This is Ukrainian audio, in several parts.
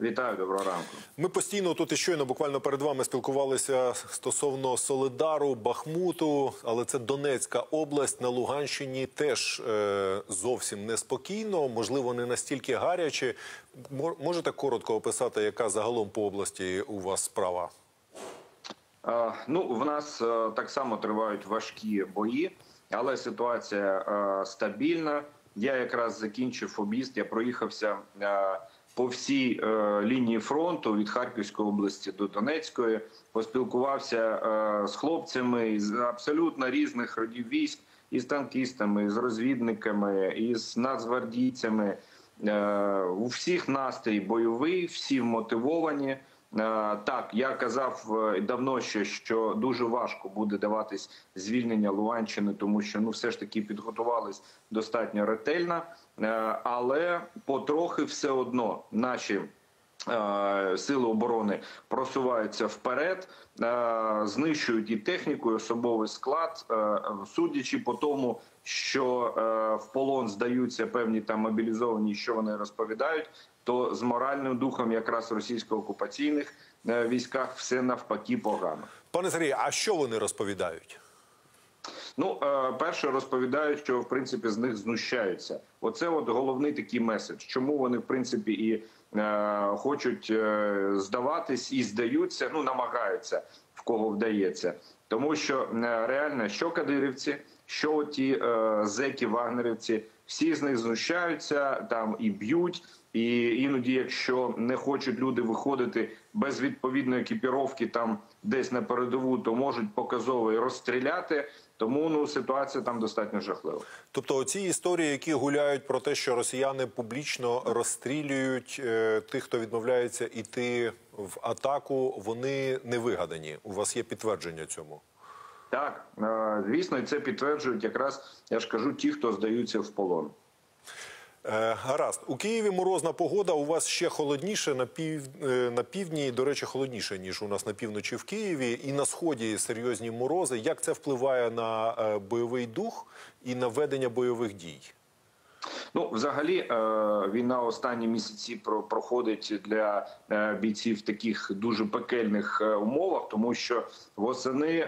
Вітаю, доброго ранку. Ми постійно тут і щойно буквально перед вами спілкувалися стосовно Солидару, Бахмуту, але це Донецька область на Луганщині теж е, зовсім неспокійно, можливо, не настільки гаряче. Можете коротко описати, яка загалом по області у вас справа? Е, ну, в нас е, так само тривають важкі бої, але ситуація е, стабільна. Я якраз закінчив об'їзд. Я проїхався е, по всій е, лінії фронту від Харківської області до Донецької. Поспілкувався е, з хлопцями з абсолютно різних родів військ, із танкістами, з розвідниками, із нацгвардійцями. Е, У всіх настрій бойовий, всі вмотивовані. Е, Так, я казав е, давно ще, що дуже важко буде даватись звільнення Луганщини, тому що ну все ж таки підготувались достатньо ретельно, Е, але потрохи все одно наші. Е, Сили оборони просуваються вперед, е, знищують і техніку, і особовий склад, Е, судячи по тому, що в полон здаються певні там мобілізовані, що вони розповідають, то з моральним духом якраз російсько-окупаційних військах все навпаки погано. Пане Сергію, а що вони розповідають? Ну, е, перше розповідають, що в принципі з них знущаються. Оце от головний такий меседж. Чому вони в принципі і е, хочуть е, здаватись і здаються, ну намагаються в кого вдається, тому що реально що кадирівці, що ті зеки вагнерівці, всі з них знущаються там і б'ють. І іноді, якщо не хочуть люди виходити без відповідної екіпіровки там десь на передову, то можуть показово і розстріляти. Тому ну ситуація там достатньо жахлива. Тобто, оці історії, які гуляють про те, що росіяни публічно розстрілюють е, тих, хто відмовляється іти в атаку, вони не вигадані. У вас є підтвердження цьому. Так, е, звісно, і це підтверджують якраз я ж кажу, ті, хто здаються в полон. Е, гаразд, у Києві морозна погода. У вас ще холодніше на пів е, на півдні. До речі, холодніше ніж у нас на півночі в Києві, і на сході серйозні морози. Як це впливає на е, бойовий дух і на ведення бойових дій? Ну, взагалі, війна останні місяці про- проходить для бійців в таких дуже пекельних умовах, тому що восени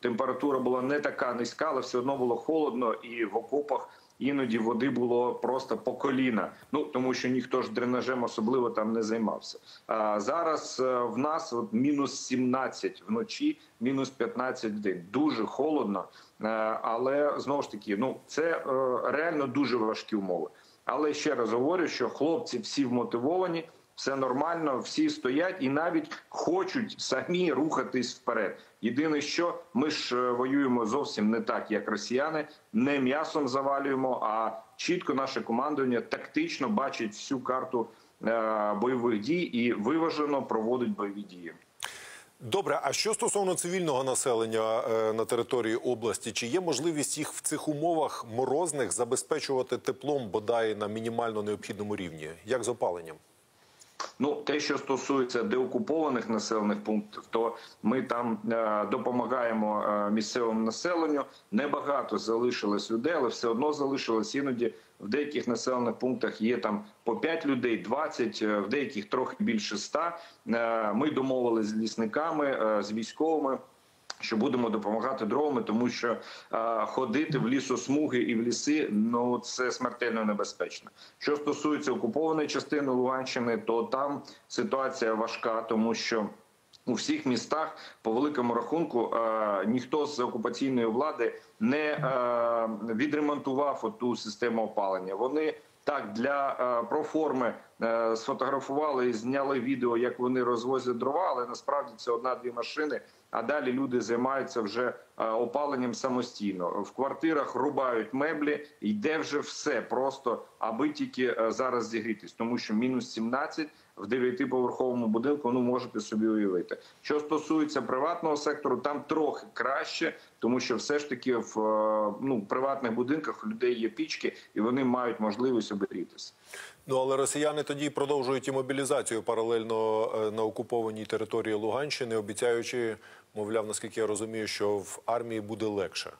температура була не така низька, але все одно було холодно, і в окопах іноді води було просто по коліна. Ну тому що ніхто ж дренажем особливо там не займався. А зараз е, в нас от мінус 17 вночі, мінус 15 в день. Дуже холодно. Е, Але знову ж таки, ну це е, реально дуже важкі умови. Але ще раз говорю, що хлопці всі вмотивовані, все нормально, всі стоять і навіть хочуть самі рухатись вперед. Єдине, що ми ж е, воюємо зовсім не так, як росіяни, не м'ясом завалюємо, а чітко наше командування тактично бачить всю карту е, бойових дій і виважено проводить бойові дії. Добре, а що стосовно цивільного населення е, на території області, чи є можливість їх в цих умовах морозних забезпечувати теплом бодай на мінімально необхідному рівні, як з опаленням? Ну, те, що стосується деокупованих населених пунктів, то ми там е, допомагаємо е, місцевому населенню. Небагато залишилось людей, але все одно залишилось іноді в деяких населених пунктах є там по 5 людей, 20, е, в деяких трохи більше 100. Е, ми домовилися з лісниками, е, з військовими. Що будемо допомагати дровами, тому що е, ходити в лісосмуги і в ліси ну це смертельно небезпечно. Що стосується окупованої частини Луганщини, то там ситуація важка, тому що у всіх містах по великому рахунку е, ніхто з окупаційної влади не е, відремонтував оту систему опалення. Вони так для проформи сфотографували і зняли відео, як вони розвозять дрова, але насправді це одна-дві машини. А далі люди займаються вже е, опаленням самостійно. В квартирах рубають меблі, йде вже все просто, аби тільки е, зараз зігрітись, тому що мінус 17 в дев'ятиповерховому будинку. Ну можете собі уявити. Що стосується приватного сектору, там трохи краще, тому що все ж таки в е, ну приватних будинках у людей є пічки, і вони мають можливість обігрітися. Ну але росіяни тоді продовжують і мобілізацію паралельно е, на окупованій території Луганщини, обіцяючи, мовляв, наскільки я розумію, що в армії буде легше.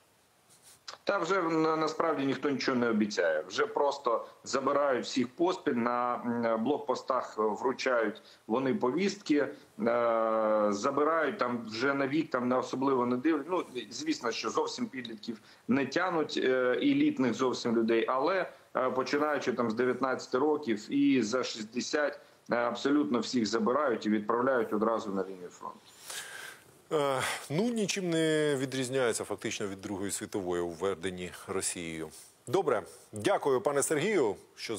Та вже насправді ніхто нічого не обіцяє. Вже просто забирають всіх поспіль на блокпостах, вручають вони повістки, е, забирають там вже на вік, там не особливо не дивлять. Ну звісно, що зовсім підлітків не тянуть е, і літних зовсім людей, але починаючи там з 19 років і за 60 е, абсолютно всіх забирають і відправляють одразу на лінію фронту. Е, ну, нічим не відрізняється фактично від Другої світової у введенні Росією. Добре, дякую, пане Сергію, що